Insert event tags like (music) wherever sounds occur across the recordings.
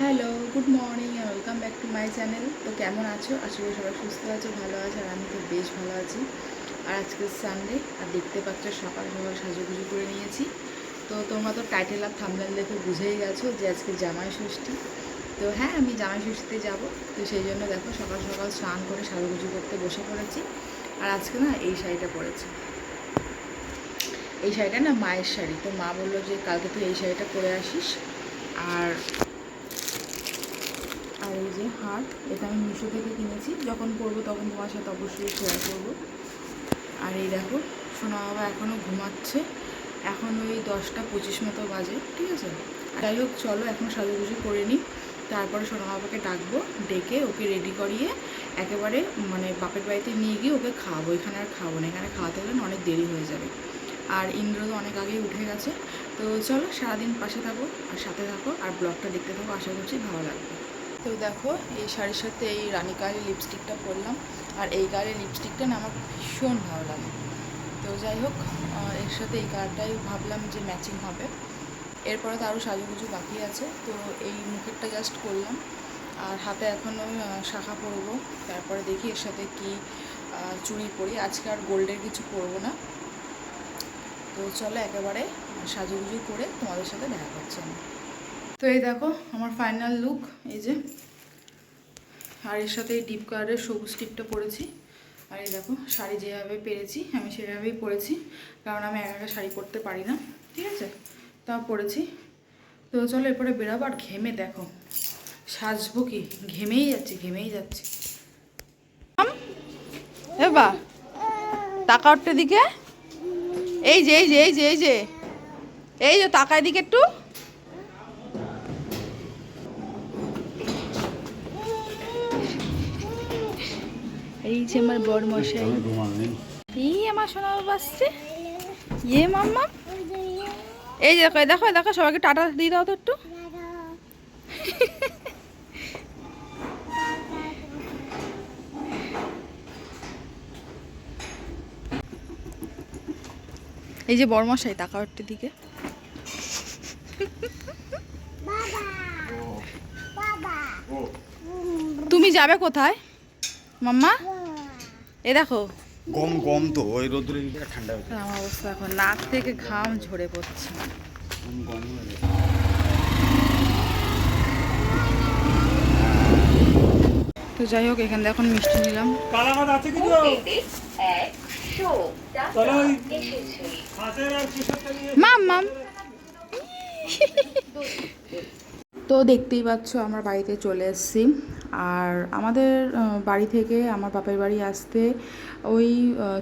Hello good morning welcome back to my channel তো কেমন আছো? আশা করি সবাই সুস্থ আছো, ভালো আছো আর আমি তো বেশ ভালো আছি। আর আজকে সানডে আর দেখতে পাচ্ছ সকাল সকাল সাজুগুজু করে নিয়েছি। তো তোমরা তো টাইটেল আর থামনেল দেখে বুঝেই গেছো যে আজকে জামাই ষষ্ঠী। তো হ্যাঁ আমি জামাই ষষ্ঠীতে যাব। তো সেই জন্য দেখো সকাল সকাল স্নান করে সাজুগুজু করতে বসে পড়েছি। আর আজকে না এই শাড়িটা পরেছি। এই শাড়িটা না মায়ের শাড়ি। তো মা বলল যে কালকে তুই এই শাড়িটা পরে আসিস। আর এই যে হার, এটা আমি মিশো থেকে কিনেছি। যখন পরবো তখন তোমার সাথে অবশ্যই শেয়ার করব। আর এই দেখো, সোনা বাবা এখনও ঘুমাচ্ছে। এখন ওই দশটা পঁচিশ মতো বাজে, ঠিক আছে? যাই হোক, চলো এখন সাজুগুজু করে নিই। তারপরে সোনা বাবাকে ডাকবো, ডেকে ওকে রেডি করিয়ে একেবারে মানে বাপের বাড়িতে নিয়ে গিয়ে ওকে খাওয়াবো। এখানে আর খাওয়াবো না, এখানে খাওয়াতে গেলে অনেক দেরি হয়ে যাবে। আর ইন্দ্র তো অনেক আগেই উঠে গেছে। তো চলো সারাদিন পাশে থাকো, আর সাথে থাকো, আর ব্লগটা দেখতে থাকো। আশা করছি ভালো লাগবে। তো দেখো, এই শাড়ির সাথে এই রানী কালের লিপস্টিকটা পরলাম। আর এই কালের লিপস্টিকটা না আমার ভীষণ ভালো লাগে। তো যাই হোক এর সাথে এই কালারটাই ভাবলাম যে ম্যাচিং হবে। এরপরে তো আরও সাজুগুজু বাকি আছে, তো এই মুখেরটা জাস্ট করলাম। আর হাতে এখনও শাখা পরবো। তারপরে দেখি এর সাথে কি চুড়ি পরি। আজকে আর গোল্ডের কিছু পরবো না। তো চলো একেবারে সাজুগুজু করে তোমাদের সাথে দেখা করছি আমি। তো এই দেখো, আমার ফাইনাল লুক এই যে। আর এর সাথে এই ডিপ কালারের সবুজ টিপটা পরেছি। আর এই দেখো, শাড়ি যেভাবে পেরেছি, আমি সেভাবেই পরেছি। কারণ আমি একা একা শাড়ি পরতে পারি না, ঠিক আছে? তা পরেছি। তো চলো এরপরে বেরাবো, আর ঘেমে দেখো। সাজবো কি? ঘেমেই যাচ্ছি ঘেমেই যাচ্ছি। এ বা টাকা ওঠে দিকে এই যে এই যে এই যে এই যে। এই যে, তাকায় দিকে একটু। এই যে আমার বড় মশাই। এই আমার সোনা বাবা আসছে। ইয়ে মাম্মা। এই যে দেখো দেখো দেখো সবাইকে টাটা দিয়ে দাও তো একটু। এই যে বড় মশাই তাকাও একটু দিকে তুমি যাবে কোথায়? মাম্মা? এ দেখো। গম গম তো ওই রোদ্রে ঠান্ডা হয়ে আমার অবস্থা এখন নাক থেকে ঘাম ঝরে পড়ছে। গম গম তো যাই হোক এখান থেকে এখন মিষ্টি নিলাম। কালামাত আছে কি তো চলো ওই হাতের আর কিসবটা নিয়ে মাম মাম। তো দেখতেই পাচ্ছ আমার বাড়িতে চলে এসেছি। আর আমাদের বাড়ি থেকে আমার বাপের বাড়ি আসতে ওই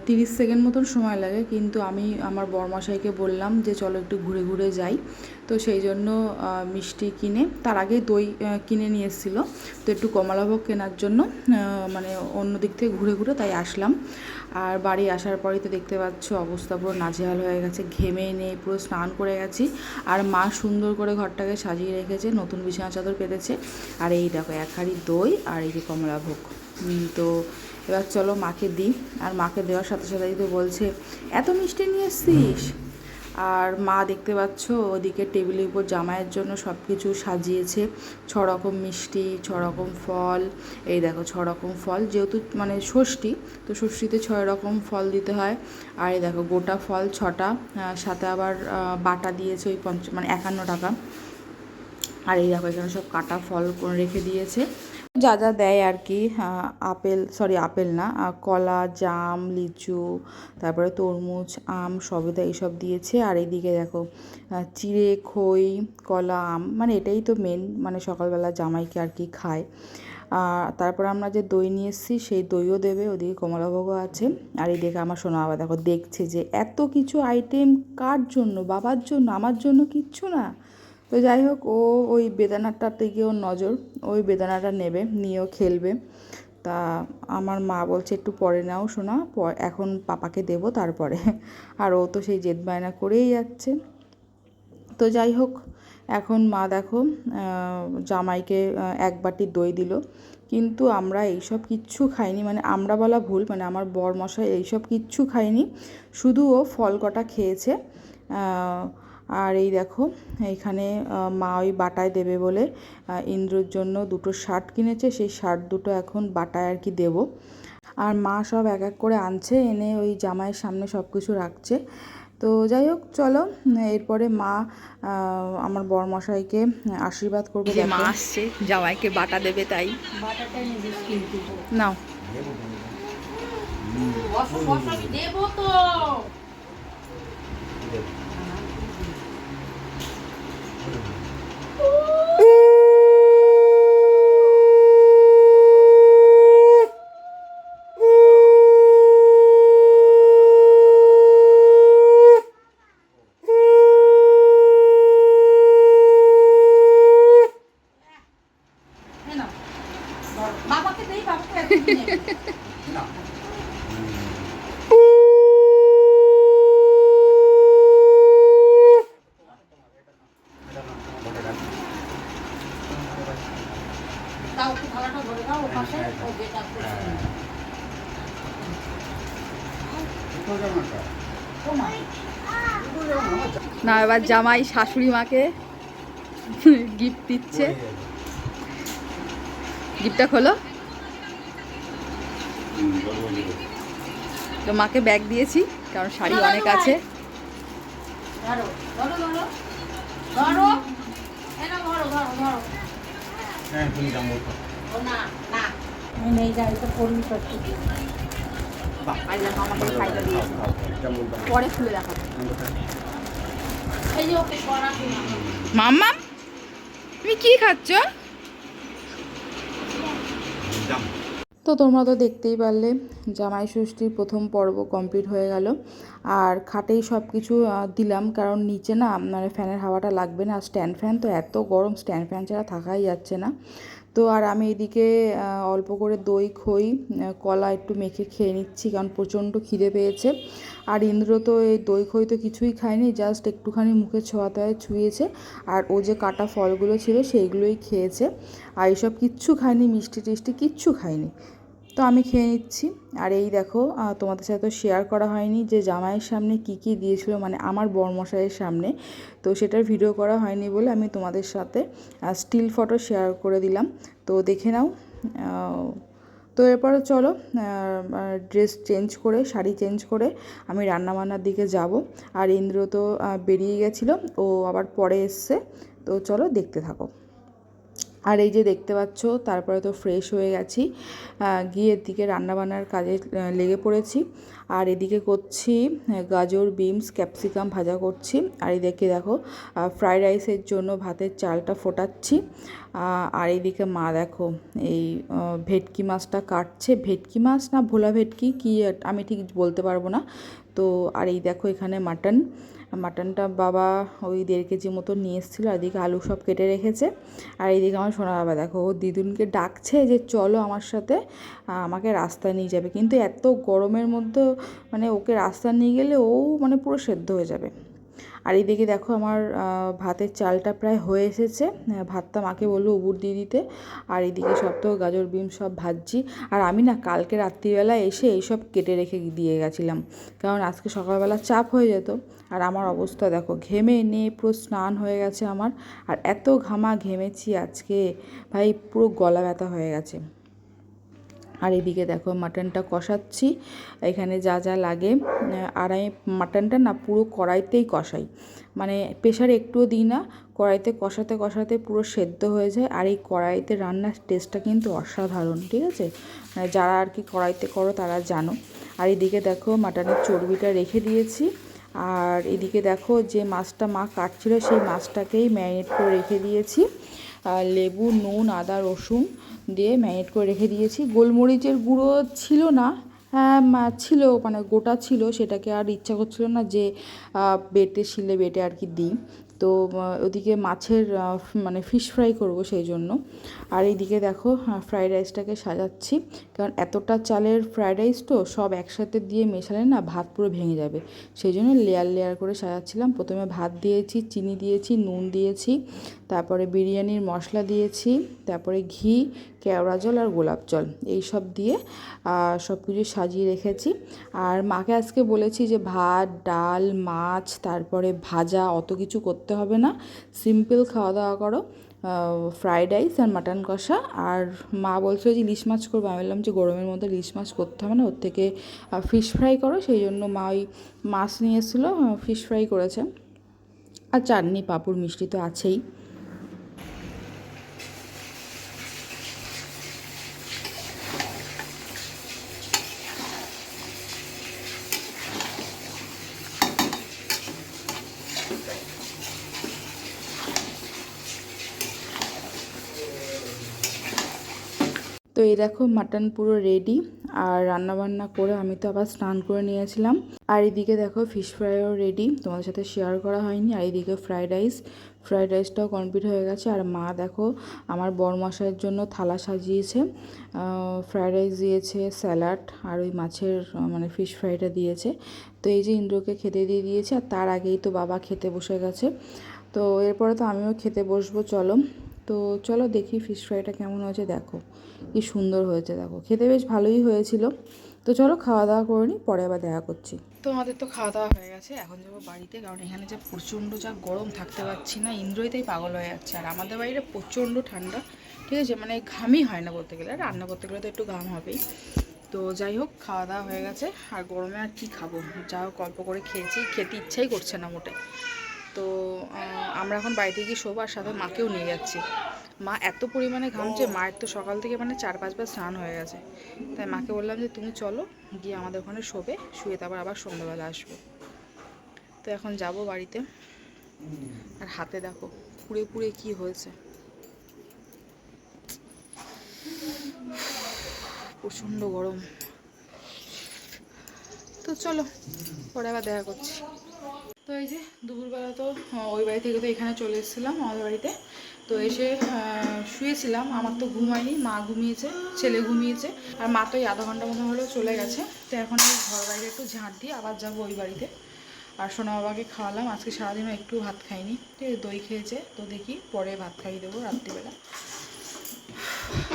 তিরিশ সেকেন্ড মতন সময় লাগে। কিন্তু আমি আমার বরমশাইকে বললাম যে, চলো একটু ঘুরে ঘুরে যাই। তো সেই জন্য মিষ্টি কিনে, তার আগে দই কিনে নিয়ে এসেছিল। তো একটু কমলাভোগ কেনার জন্য মানে অন্য দিক থেকে ঘুরে ঘুরে তাই আসলাম। আর বাড়ি আসার পরেই তো দেখতে পাচ্ছ অবস্থা পুরো নাজেহাল হয়ে গেছে, ঘেমে নেই, পুরো স্নান করে গেছি। আর মা সুন্দর করে ঘরটাকে সাজিয়ে রেখেছে, নতুন বিছানা চাদর পেতেছে। আর এই দেখো, এক হাঁড়ি দই আর এই যে কমলাভোগ ভোগ। তো এবার চলো মাকে দিই। আর মাকে দেওয়ার সাথে সাথে তো বলছে, এত মিষ্টি নিয়ে এসছিস? আর মা দেখতে পাচ্ছ, ওদিকে টেবিলের উপর জামাইয়ের জন্য সব কিছু সাজিয়েছে। ছ রকম মিষ্টি ছ রকম ফল। এই দেখো ছ রকম ফল। যেহেতু মানে ষষ্ঠী, তো ষষ্ঠীতে ছয় রকম ফল দিতে হয়। আর এই দেখো, গোটা ফল ছটা সাথে আবার বাটা দিয়েছে ওই পঞ্চ মানে একান্ন টাকা। আর এই দেখো, এখানে সব কাটা ফল রেখে দিয়েছে। যা যা দেয় আর কি আপেল সরি আপেল না কলা, জাম, লিচু, তারপরে তরমুজ, আম সবই দেয় এইসব দিয়েছে। আর এইদিকে দেখো চিড়ে, খই, কলা, আম মানে এটাই তো মেন মানে সকালবেলা জামাইকে আর কি খায়। আর তারপর আমরা যে দই নিয়ে এসেছি, সেই দইও দেবে, ওদিকে কমলাভোগও আছে। আর এই আমার সোনা বাবা দেখো, দেখছে যে এত কিছু আইটেম কার জন্য, বাবার জন্য, আমার জন্য কিচ্ছু না। তো যাই হোক, ও ওই বেদানাটার দিকে ওর নজর, ওই বেদানাটা নেবে, নিয়েও খেলবে। তা আমার মা বলছে, একটু পরে নাও শোনা এখন পাপাকে দেবো তারপরে। আর ও তো সেই জেদ বায়না করেই যাচ্ছে। তো যাই হোক, এখন মা দেখো জামাইকে এক বাটি দই দিল। কিন্তু আমরা এইসব কিচ্ছু খাইনি মানে আমরা বলা ভুল মানে আমার বর মশাই এইসব কিচ্ছু খাইনি। শুধু ও ফল কটা খেয়েছে। আর এই দেখো এইখানে মা ওই বাটায় দেবে বলে ইন্দ্রর জন্য দুটো শার্ট কিনেছে সেই শার্ট দুটো এখন বাটায় আর কি দেবো। আর মা সব এক এক করে আনছে এনে ওই জামাইয়ের সামনে সব কিছু রাখছে। তো যাই হোক চলো এরপরে মা আমার বরমশাইকে আশীর্বাদ করবে যে মা আসছে জামাইকে বাটা দেবে তাই। নাও। না এবার জামাই শাশুড়ি মাকে গিফট দিচ্ছে। গিফটটা খোলো। তো মাকে ব্যাগ দিয়েছি কারণ শাড়ি অনেক আছে। হ্যাঁ পরে। খুলে দেখাবো। মাম্মা তুমি কি খাচ্ছ? তো তোমরা তো দেখতেই পারলে, জামাই ষষ্ঠীর প্রথম পর্ব কমপ্লিট হয়ে গেল। আর খাটেই সব কিছু দিলাম, কারণ নিচে না মানে ফ্যানের হাওয়াটা লাগবে না, আর স্ট্যান্ড ফ্যান তো এত গরম স্ট্যান্ড ফ্যান ছাড়া থাকাই যাচ্ছে না। তো আর আমি এদিকে অল্প করে দই, খই কলা একটু মেখে খেয়ে নিচ্ছি কারণ প্রচণ্ড খিদে পেয়েছে। আর ইন্দ্র তো এই দই, খই তো কিছুই খায়নি জাস্ট একটুখানি মুখে ছোঁয়াতে ছুঁয়েছে। আর ও যে কাটা ফলগুলো ছিল সেইগুলোই খেয়েছে। আর এইসব কিচ্ছু খায়নি, মিষ্টি টিষ্টি কিচ্ছু খায়নি। তো আমি খেয়ে নিচ্ছি। আর এই দেখো তোমাদের সাথে তো শেয়ার করা হয়নি যে জামাইয়ের সামনে কি কি দিয়েছিল মানে আমার বরমশাইয়ের সামনে। তো সেটার ভিডিও করা হয়নি বলে আমি তোমাদের সাথে স্টিল ফটো শেয়ার করে দিলাম। তো দেখে নাও তো এরপরে চলো ড্রেস চেঞ্জ করে, শাড়ি চেঞ্জ করে আমি রান্নাবান্নার দিকে যাব। আর ইন্দ্র তো বেরিয়ে গেছিল, ও আবার পরে এসছে। তো চলো দেখতে থাকো। আর এই যে দেখতে পাচ্ছ, তারপরে তো ফ্রেশ হয়ে গেছি। গিয়ে এদিকে রান্নাবান্নার কাজে লেগে পড়েছি। আর এদিকে করছি গাজর, বিনস, ক্যাপসিকাম ভাজা করছি। আর এদিকে দেখো ফ্রাইড রাইসের জন্য ভাতের চালটা ফোটাচ্ছি। আর এইদিকে মা দেখো, এই ভেটকি মাছটা কাটছে। ভেটকি মাছ না ভোলা ভেটকি, কি আমি ঠিক বলতে পারব না। তো, আর এই দেখো এখানে মাটন। মাটনটা বাবা ওই দেড় কেজি মতো নিয়ে এসেছিল এদিকে আলু সব কেটে রেখেছে। আর এইদিকে আমার সোনা বাবা, দেখো, ও দিদুনকে ডাকছে যে চলো আমার সাথে আমাকে রাস্তায় নিয়ে যাবে। কিন্তু এত গরমের মধ্যে মানে ওকে রাস্তায় নিয়ে গেলে ও মানে পুরো সেদ্ধ হয়ে যাবে। আর এইদিকে দেখো আমার ভাতের চালটা প্রায় হয়ে এসেছে। ভাতটা মাকে বলল উবুর দিয়ে দিতে। আর এদিকে সব তো গাজর, বিম সব ভাজছি। আর আমি না কালকে রাত্রিবেলা এসে এইসব কেটে রেখে দিয়ে গেছিলাম। কারণ আজকে সকালবেলা চাপ হয়ে যেত। আর আমার অবস্থা দেখো, ঘেমে নিয়ে পুরো স্নান হয়ে গেছে আমার, আর এত ঘামা ঘেমেছি আজকে, ভাই পুরো গলা ব্যথা হয়ে গেছে। আর এদিকে দেখো মাটনটা কষাচ্ছি, এখানে যা যা লাগে, আর আমি মাটনটা না পুরো কড়াইতেই কষাই মানে প্রেশারে একটুও দিই না, কড়াইতে কষাতে কষাতে পুরো সেদ্ধ হয়ে যায়, আর এই কড়াইতে রান্নার টেস্টটা কিন্তু অসাধারণ, ঠিক আছে? মানে যারা আর কি কড়াইতে করো তারা জানো। আর এদিকে দেখো মাটনের চর্বিটা রেখে দিয়েছি আর এদিকে দেখো যে মাছটা মা কাটছিল, সেই মাছটাকেই ম্যারিনেট করে রেখে দিয়েছি। আর লেবু, নুন, আদা, রসুন দিয়ে ম্যারিনেট করে রেখে দিয়েছি। গোলমরিচের গুঁড়ো ছিল না হ্যাঁ ছিল মানে গোটা ছিল, সেটাকে আর ইচ্ছা করছিল না যে বেটে, শিলে বেটে আর কি দিই। তো ওদিকে মাছের মানে ফিশ ফ্রাই করব সেই জন্য আর এইদিকে দেখো ফ্রাইড রাইসটাকে সাজাচ্ছি। কারণ এতটা চালের ফ্রাইড রাইস তো সব একসাথে দিয়ে মেশালে না ভাত পুরো ভেঙে যাবে। সেই জন্য লেয়ার লেয়ার করে সাজাচ্ছিলাম। প্রথমে ভাত দিয়েছি, চিনি দিয়েছি, নুন দিয়েছি। তারপরে বিরিয়ানির মশলা দিয়েছি, তারপরে ঘি, কেওড়া জল আর গোলাপ জল। এই সব দিয়ে সব কিছু সাজিয়ে রেখেছি। আর মাকে আজকে বলেছি যে ভাত, ডাল, মাছ, তারপরে ভাজা অত কিছু করতে হবে না। সিম্পল খাওয়া দাওয়া করো ফ্রাইড রাইস আর মাটন কষা। আর মা বলছিল যে ইলিশ মাছ করব। আমি বললাম যে গরমের মধ্যে ইলিশ মাছ করতে হবে না, ওর থেকে ফিশ ফ্রাই করো। সেই জন্য মা ওই মাছ নিয়ে এসেছিল ফিশ ফ্রাই করেছে। আর চাটনি, পাঁপড়, মিষ্টি তো আছেই। তো এই দেখো মাটন পুরো রেডি আর রান্না বান্না করে আমি তো আবার স্নান করে নিয়েছিলাম। আর এদিকে দেখো ফিশ ফ্রাইও রেডি তোমাদের সাথে শেয়ার করা হয়নি। আর এদিকে ফ্রাইড রাইস ফ্রাইড রাইসটাও কমপ্লিট হয়ে গেছে। আর মা দেখো, আমার বরমশাইয়ের জন্য থালা সাজিয়েছে ফ্রাইড রাইস দিয়েছে স্যালাড আর ওই মাছের মানে ফিশ ফ্রাইটা দিয়েছে। তো এই যে ইন্দ্রকে খেতে দিয়ে দিয়েছে, আর তার আগেই তো বাবা খেতে বসে গেছে। তো এরপরে তো আমিও খেতে বসবো, চলো। তো চলো দেখি ফিশ ফ্রাইটা কেমন হয়েছে, দেখো। কি সুন্দর হয়েছে দেখো। খেতে বেশ ভালোই হয়েছিল। তো চলো খাওয়া দাওয়া করে নিই পরে আবার দেখা করছি। তো আমাদের তো খাওয়া দাওয়া হয়ে গেছে, এখন যাব বাড়িতে, কারণ এখানে যা প্রচণ্ড যা গরম থাকতে পারছি না ইন্দ্রইতেই পাগল হয়ে যাচ্ছে। আর আমাদের বাড়িতে প্রচণ্ড ঠান্ডা, ঠিক আছে? মানে ঘামই হয় না বলতে গেলে, রান্না করতে গেলে তো একটু ঘাম হবেই। তো যাই হোক, খাওয়া দাওয়া হয়ে গেছে, আর গরমে আর কি খাব? যা হোক, অল্প করে খেয়েছি, খেতে ইচ্ছাই করছে না মোটে। তো আমরা এখন বাড়িতে গিয়ে শোবো আর সাথে মাকেও নিয়ে যাচ্ছি। মা এত পরিমাণে ঘামছে মায়ের তো সকাল থেকে মানে চার পাঁচবার স্নান হয়ে গেছে। তাই মাকে বললাম যে, তুমি চলো, গিয়ে আমাদের ওখানে শোবে, শুয়ে তারপর আবার সন্ধ্যাবেলা আসব। তো এখন যাব বাড়িতে। আর হাতে দেখো, পুড়ে পুড়ে কি হয়েছে। প্রচণ্ড গরম। চলো, পরে আবার দেখা করছি। তো এই যে দুপুরবেলা তো ওই বাড়ি থেকে তো এখানে চলে এসেছিলাম, আমাদের বাড়িতে। তো এসে শুয়েছিলাম, আমার তো ঘুমায়নি মা ঘুমিয়েছে, ছেলে ঘুমিয়েছে, আর মা তো এই আধা ঘণ্টা মতো হলেও চলে গেছে। তো এখন এই ঘর বাইরে একটু ঝাঁট দিয়ে আবার যাব ওই বাড়িতে। আর সোনা বাবাকে খাওয়ালাম, আজকে সারাদিনও একটু ভাত খাইনি। ঠিক আছে, দই খেয়েছে, তো দেখি পরে ভাত খাইয়ে দেবো রাত্রিবেলা।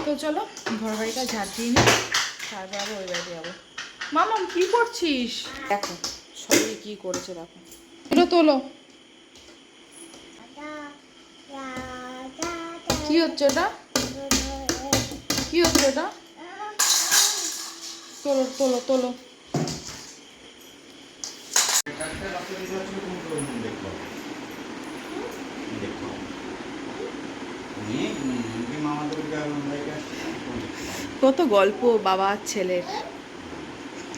তো চলো, ঘর বাড়িটা ঝাঁট দিয়ে নিই, তারপর আবার ওই বাড়িতে যাব। মামাম কি করছিস? দেখো সবাই কি করেছে দেখো। এটা তোলো। কি হচ্ছে এটা? কি হচ্ছে এটা? তোলো তোলো তোলো। কত গল্প বাবা ছেলের ওর ভিতরে রাখব বলে ওইগুলো হেলিকপ্টার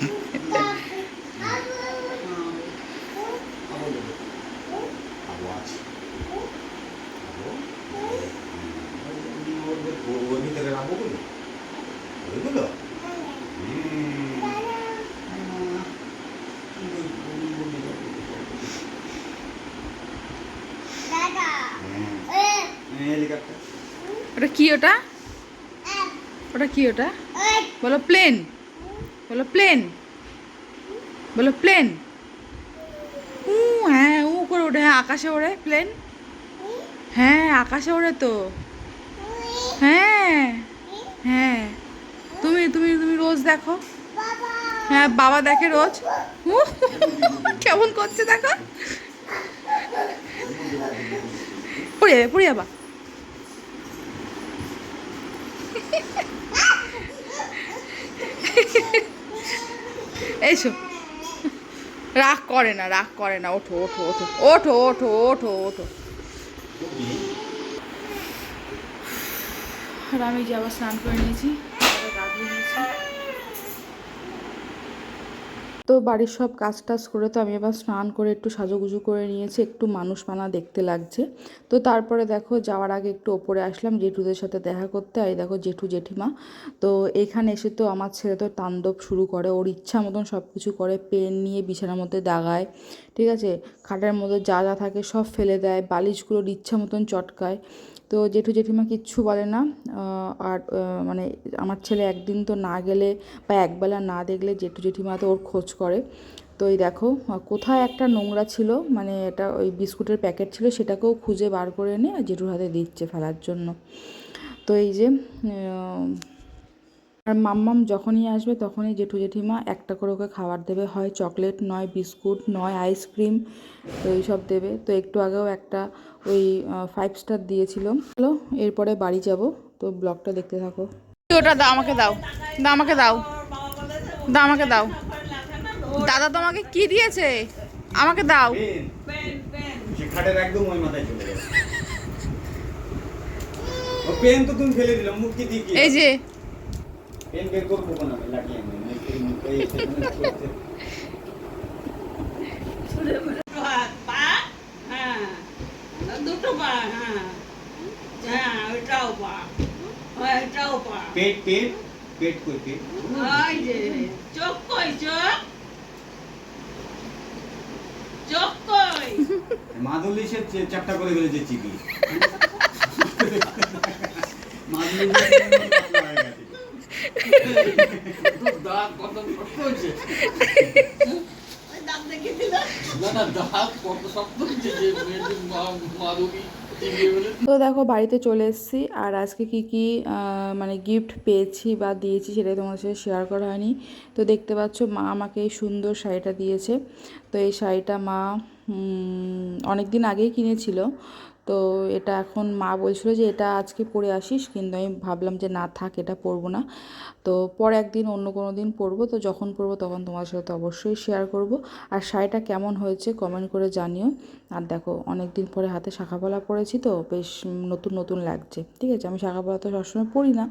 ওটা কি ওটা? ওটা কি ওটা? বলো প্লেন বলো প্লেন বলো প্লেন উ হ্যাঁ উ করে ওঠে হ্যাঁ আকাশে ওড়ে প্লেন হ্যাঁ আকাশে ওড়ে তো। হ্যাঁ হ্যাঁ। তুমি তুমি তুমি রোজ দেখো। হ্যাঁ বাবা দেখে রোজ। কেমন করছে দেখো। পড়ে যাবে পড়ে যাবা (laughs) এইসো রাগ করে না, রাগ করে না। ওঠো ওঠো ওঠো ওঠো ওঠো ওঠো ওঠো। আর আমি যে আবার স্নান করে নিয়েছি আবার গা নিয়েছি। তো বাড়ির সব কাজ টাজ করে তো আমি এবার স্নান করে একটু সাজুগুজু করে নিয়েছি, একটু মানুষ মানা দেখতে লাগছে। তো তারপরে দেখো যাওয়ার আগে একটু ওপরে আসলাম, জেঠুদের সাথে দেখা করতে। আর দেখো জেঠু জেঠিমা। তো এখানে এসে তো আমার ছেলে তো তাণ্ডব শুরু করে। ওর ইচ্ছা মতন সব কিছু করে, পেন নিয়ে বিছানার মধ্যে দাগায়, ঠিক আছে? খাটের মধ্যে যা যা থাকে সব ফেলে দেয় বালিশগুলোর ইচ্ছা মতন চটকায়। তো জেঠু জেঠিমা কিচ্ছু বলে না আর মানে আমার ছেলে একদিন তো না গেলে বা একবেলা না দেখলে জেঠু জেঠিমা তো ওর খোঁজ করে। তো এই দেখো কোথায় একটা নোংরা ছিল মানে এটা ওই বিস্কুটের প্যাকেট ছিল, সেটাকেও খুঁজে বার করে এনে জেঠুর হাতে দিচ্ছে ফেলার জন্য। তো এই যে আর মাম্মাম যখনই আসবে তখনই জেঠু জেঠিমা একটা করে ওকে খাবার দেবে। হয় চকলেট নয় বিস্কুট নয় আইসক্রিম তো এইসব দেবে। তো একটু আগেও একটা ওই ফাইভ স্টার দিয়েছিল। হলো এরপরে বাড়ি যাব। তো ব্লগটা দেখতে থাকো। ওটা দাও আমাকে দাও। দাও আমাকে দাও। দাও আমাকে দাও। দাদা তোমাকে কি দিয়েছে? আমাকে দাও। পেন সে খাটের একদম ওই মাথায় চলে গেছে। পেন তো তুমি ফেলে দিলাম মুখ কি দিয়ে এই যে পেন বের করব কোন আমি লাগিয়ে আমি এই মুখে এই সেখানে করতে পা হ্যাঁ দুটো পা হ্যাঁ হ্যাঁ ওইটাও পা ওইটাও পা। পেট পেট পেট কই পেট? ওই যে চোখ কই চোখ? চোখ কই? মাদুলি সে চে- চারটা করে ফেলেছে চিপি মাদুলি তো দেখো, বাড়িতে চলে এসেছি। আর আজকে কি কি মানে গিফট পেয়েছি বা দিয়েছি সেটাই তোমার সাথে শেয়ার করা হয়নি। তো দেখতে পাচ্ছ, মা আমাকে এই সুন্দর শাড়িটা দিয়েছে। তো এই শাড়িটা মা অনেক দিন আগেই কিনেছিল। তো এটা এখন মা বলছিল যে, এটা আজকে পরে আসিস, কিন্তু আমি ভাবলাম যে, না থাক, এটা পরবো না। তো পরে একদিন অন্য কোনো দিন পরবো, তো যখন পরবো তখন তোমার সাথে অবশ্যই শেয়ার করব। আর শাড়িটা কেমন হয়েছে কমেন্ট করে জানিও। আর দেখো অনেক দিন পরে হাতে শাখাপলা পরেছি তো, বেশ নতুন নতুন লাগছে। ঠিক আছে, আমি শাখাপলা তো সবসময় পরি না।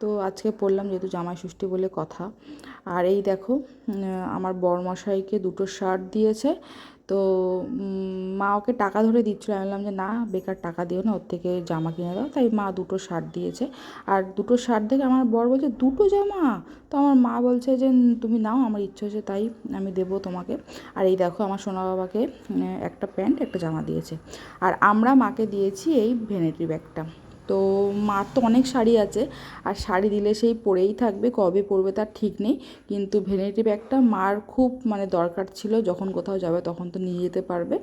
তো আজকে পরলাম যেহেতু জামাই ষষ্ঠী বলে কথা। আর এই দেখো আমার বরমশাইকে দুটো শার্ট দিয়েছে। তো মা ওকে টাকা ধরে দিচ্ছিল। আমি বললাম যে, না, বেকার টাকা দিও না, ওর থেকে জামা কিনে দাও। তাই মা দুটো শার্ট দিয়েছে। আর দুটো শার্ট দেখে আমার বর বলছে, দুটো জামা? তো আমার মা বলছে যে তুমি নাও, আমার ইচ্ছে হচ্ছে তাই আমি দেবো তোমাকে। আর এই দেখো আমার সোনা বাবাকে একটা প্যান্ট, একটা জামা দিয়েছে। আর আমরা মাকে দিয়েছি এই ভ্যানিটি ব্যাগটা। তো মার তো অনেক শাড়ি আছে। আর শাড়ি দিলে সেই পরেই থাকবে, কবে পরবে তার ঠিক নেই। কিন্তু ভ্যানিটি ব্যাগটা মার খুব মানে দরকার ছিল, যখন কোথাও যাবে তখন তো নিয়ে যেতে পারবে।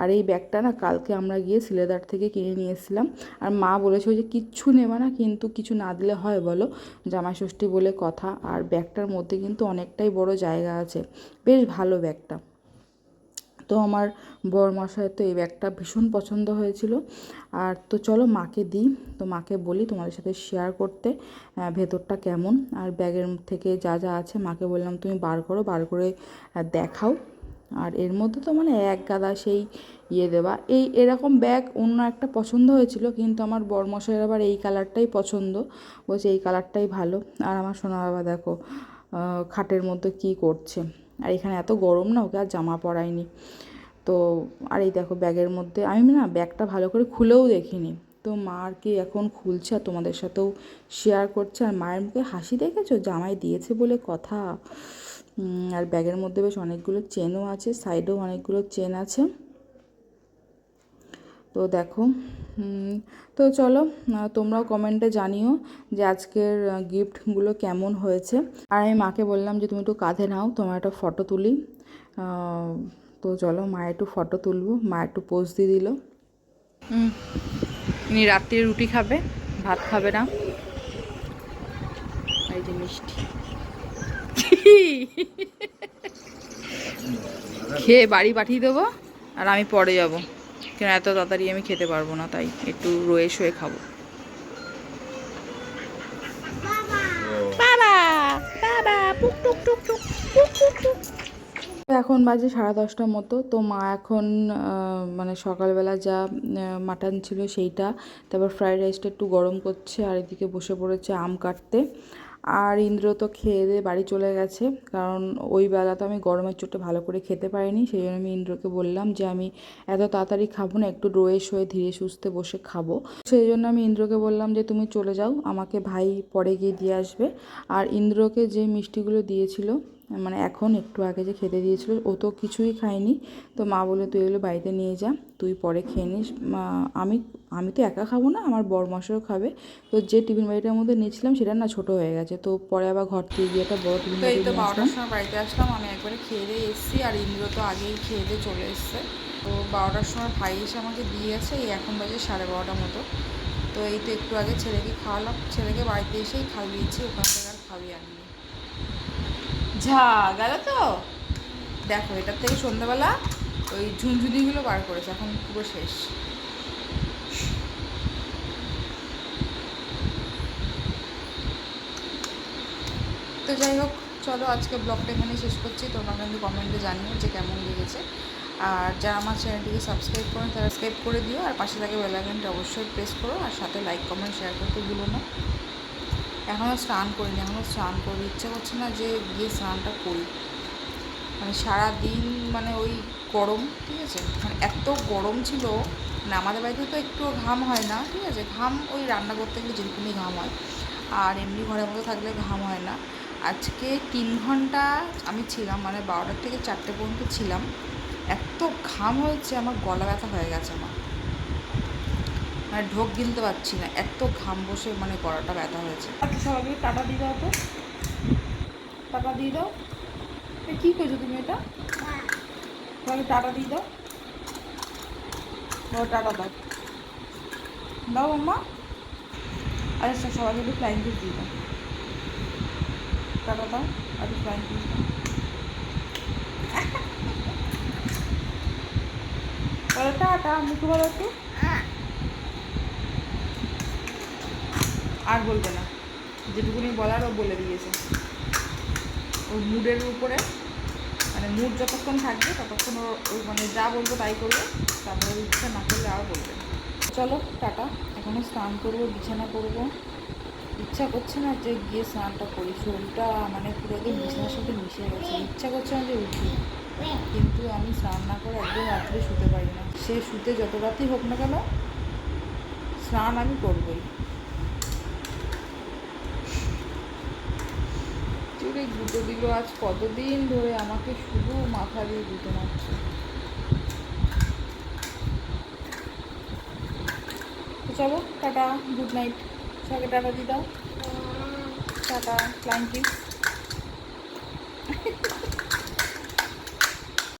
আর এই ব্যাগটা না কালকে আমরা গিয়ে সিলেদার থেকে কিনে নিয়ে এসেছিলাম। আর মা বলেছিল যে কিচ্ছু নেবে না, কিন্তু কিছু না দিলে হয় বলো? জামাই ষষ্ঠী বলে কথা। আর ব্যাগটার মধ্যে কিন্তু অনেকটাই বড় জায়গা আছে। বেশ ভালো ব্যাগটা। তো আমার বরমশাইয়ের তো এই ব্যাগটা ভীষণ পছন্দ হয়েছিল। আর তো চলো মাকে দিই। তো মাকে বলি তোমাদের সাথে শেয়ার করতে ভেতরটা কেমন? আর ব্যাগের থেকে যা যা আছে মাকে বললাম তুমি বার করো, বার করে দেখাও। আর এর মধ্যে তো মানে এক গাদা সেই ইয়ে দেওয়া। এই এরকম ব্যাগ অন্য একটা পছন্দ হয়েছিল, কিন্তু আমার বরমশাইয়ের আবার এই কালারটাই পছন্দ। বলছে এই কালারটাই ভালো। আর আমার সোনা বাবা দেখো খাটের মধ্যে কি করছে। আর এখানে এত গরম না, ওকে আর জামা পরায়নি তো, আর এই দেখো ব্যাগের মধ্যে, আমি না ব্যাগটা ভালো করে খুলেও দেখিনি। তো মা আর কি এখন খুলছে আর তোমাদের সাথেও শেয়ার করছে। আর মায়ের মুখে হাসি দেখেছ? জামাই দিয়েছে বলে কথা। আর ব্যাগের মধ্যে বেশ অনেকগুলো চেনও আছে সাইডেও অনেকগুলো চেন আছে। তো দেখো তো চলো তোমরাও কমেন্টে জানিও যে আজকের গিফটগুলো কেমন হয়েছে। আর আমি মাকে বললাম যে, তুমি একটু কাঁধে নাও, তোমার একটা ফটো তুলি। তো চলো, মা একটু ফটো তুলবো, মা একটু পোজ দিয়ে দিল। ইনি রাত্রে রুটি খাবে, ভাত খাবে না। এই যে মিষ্টি। খেয়ে বাড়ি পাঠিয়ে দেবো, আর আমি পরে যাব। কেন এত তাড়াতাড়ি আমি খেতে পারব না, তাই একটু রয়ে শুয়ে খাব। এখন বাজে সাড়ে দশটার মতো, তো মা এখন মানে সকালবেলা যা মাটন ছিল সেইটা, তারপর ফ্রাইড রাইসটা একটু গরম করছে, আর এদিকে বসে পড়েছে আম কাটতে। আর ইন্দ্র তো খেয়ে দিয়ে বাড়ি চলে গেছে। কারণ ওই বেলা তো আমি গরমের চোটে ভালো করে খেতে পারিনি, সেই জন্য আমি ইন্দ্রকে বললাম যে আমি এত তাড়াতাড়ি খাব না, একটু রয়ে শোয়ে ধীরে সুস্থে বসে খাব। সেই জন্য আমি ইন্দ্রকে বললাম যে, তুমি চলে যাও, আমাকে ভাই পরে গিয়ে দিয়ে আসবে। আর ইন্দ্রকে যে মিষ্টিগুলো দিয়েছিল মানে এখন একটু আগে যে খেতে দিয়েছিল ও তো কিছুই খায়নি। তো মা বলে তুই এগুলো বাড়িতে নিয়ে যা তুই পরে খেয়ে নিস। আমি আমি তো একা খাব না আমার বর মশাও খাবে। তো যে টিফিন বাড়িটার মধ্যে নিয়েছিলাম সেটা না ছোট হয়ে গেছে। তো পরে আবার ঘর থেকে গিয়ে একটা বড় টিফিন তো এই বাড়ি তো বারোটার সময় বাড়িতে আসলাম আমি একবারে খেয়ে দিয়ে এসেছি আর ইন্দ্র তো আগেই খেয়ে দিয়ে চলে এসছে। তো বারোটার সময় ভাই এসে আমাকে দিয়ে গেছে এই এখন বাজে সাড়ে বারোটার মতো। তো এই তো একটু আগে ছেলেকে খাওয়ালাম ছেলেকে বাড়িতে এসেই খাইয়েছি ওখান থেকে আর খাওয়ি আনিনি ঝা, গেল তো। দেখো, এটার থেকে সন্ধ্যাবেলা ওই ঝুনঝুনিগুলো বার করেছে, এখন পুরো শেষ। তো যাই হোক, চলো আজকে ব্লগটা এখানে শেষ করছি। তোমরা কিন্তু কমেন্টে জানিও যে কেমন লেগেছে। আর যারা আমার চ্যানেলটিকে সাবস্ক্রাইব করেন, তারা সাবস্ক্রাইব করে দিও। আর পাশে থাকে বেলাইকনটা অবশ্যই প্রেস করো। আর সাথে লাইক, কমেন্ট, শেয়ার করতে ভুলো না। এখনও স্নান করিনি, এখনও স্নান করতে ইচ্ছে করছে না যে গিয়ে স্নানটা করি। মানে সারা দিন মানে ওই গরম, ঠিক আছে? মানে এত গরম ছিল মানে আমাদের বাড়িতে তো একটু ঘাম হয় না, ঠিক আছে? ঘাম ওই রান্না করতে গেলে যেরকমই ঘাম হয়। আর এমনি ঘরের মতো থাকলে ঘাম হয় না। আজকে তিন ঘণ্টা আমি ছিলাম মানে বারোটার থেকে চারটে পর্যন্ত ছিলাম। এত ঘাম হয়েছে, আমার গলা ব্যথা হয়ে গেছে আমার। মানে ঢোক গিলতে পারছি না। এত ঘাম বসে মানে গলাটা ব্যথা হয়েছে। আচ্ছা সবাইকে টাটা দিয়ে দাও তো। টাটা দিয়ে দাও। কী করছ তুমি এটা? সবাইকে টাটা দিয়ে দাও। ও টাটা দাও। দাও আম্মা আচ্ছা সবাইকে একটু ফ্লাইং কিস দিয়ে দাও। টাটা দাও, আর ফ্লাইং কিস দাও। (laughs) টাটা, মুখে বলো একটু। আর বলবে না। যেটুকুনি বলার ও বলে দিয়েছে। ওর মুডের উপরে মানে মুড যতক্ষণ থাকবে ততক্ষণ ও ওই মানে যা বলব তাই করবে, তারপরে ওর ইচ্ছা না করলে আর বলবে। চলো, টাটা। এখনও স্নান করব, বিছানা করব ইচ্ছা করছে না যে গিয়ে স্নানটা করি। শরীরটা মানে পুরো একদম বিছানার সাথে মিশে গেছে। ইচ্ছা করছে না যে উঠি। কিন্তু আমি স্নান না করে একদম রাত্রে শুতে পারি না। সে শুতে যত রাতই হোক না কেন, স্নান আমি করবই। চুরে গুঁতো দিল। আজ কতদিন ধরে আমাকে শুধু মাথা দিয়ে গুঁতো মারছে? চলো, টাটা, গুড নাইট। সবাইকে টাটা দিয়ে দাও। Tata kiss